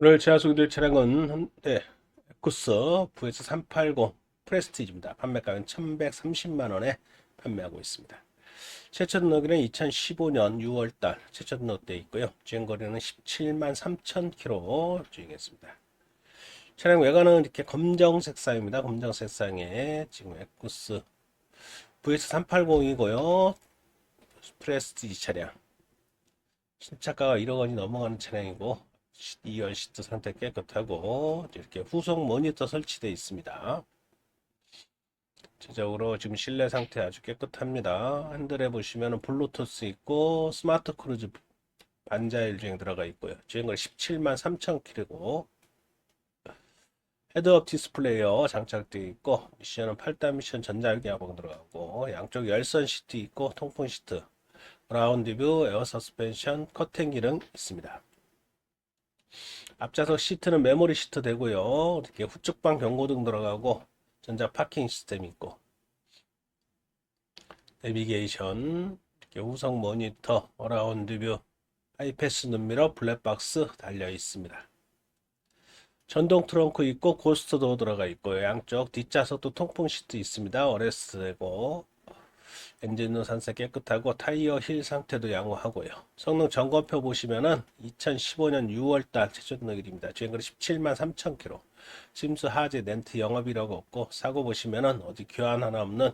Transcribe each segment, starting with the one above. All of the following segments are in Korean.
오늘 제가 소개드릴 차량은 현대 에쿠스 VS380 프레스티지입니다. 판매가는 1130만 원에 판매하고 있습니다. 최초 등록일은 2015년 6월달 최초 등록되어 있고요. 주행거리는 17만 3천 킬로 주행했습니다. 차량 외관은 이렇게 검정색 상입니다. 검정색 상에 지금 에쿠스 VS380이고요. 프레스티지 차량. 신차가가 1억 원이 넘어가는 차량이고 2열 시트 상태 깨끗하고 이렇게 후속 모니터 설치되어 있습니다. 전체적으로 지금 실내 상태 아주 깨끗합니다. 핸들에 보시면 블루투스 있고 스마트 크루즈 반자율 주행 들어가 있고요. 주행거리 17만 3천 킬로고 헤드업 디스플레이어 장착되어 있고 미션은 8단 미션 전자기압봉 들어가고 양쪽 열선 시트 있고 통풍 시트 라운드 뷰 에어 서스펜션 커튼 기능 있습니다. 앞좌석 시트는 메모리 시트 되고요. 이렇게 후측방 경고등 들어가고 전자 파킹 시스템 있고 내비게이션 이렇게 후성 모니터 어라운드 뷰 하이패스 눈미러 블랙박스 달려 있습니다. 전동 트렁크 있고 고스트도 들어가 있고 양쪽 뒷좌석도 통풍 시트 있습니다. 어레스트 되고 엔진은 산세 깨끗하고 타이어 힐 상태도 양호하고요. 성능 점검표 보시면은 2015년 6월달 최저 등록일입니다. 주행거리 17만 3천 킬로. 심수 하재 렌트 영업이라고 없고 사고 보시면은 어디 교환 하나 없는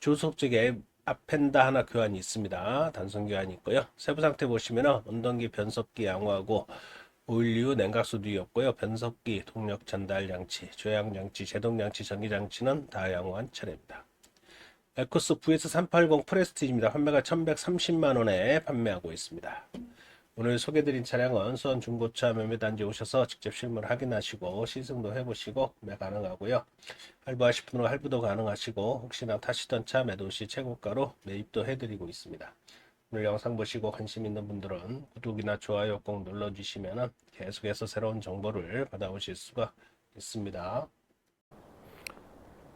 조속 쪽에 앞펜다 하나 교환이 있습니다. 단순 교환이 있고요. 세부 상태 보시면은 온동기 변속기 양호하고 오일류 냉각수도 없고요. 변속기, 동력 전달 장치, 조향 장치, 제동 장치, 전기 장치는 다 양호한 차례입니다. 에코스 VS380 프레스티지입니다. 판매가 1130만 원에 판매하고 있습니다. 오늘 소개드린 차량은 수원 중고차 매매단지 오셔서 직접 실물 확인하시고 시승도 해보시고 구매 가능하고요. 할부하실 분은 할부도 가능하시고 혹시나 타시던 차 매도 시 최고가로 매입도 해드리고 있습니다. 오늘 영상 보시고 관심 있는 분들은 구독이나 좋아요 꼭 눌러주시면 계속해서 새로운 정보를 받아오실 수가 있습니다.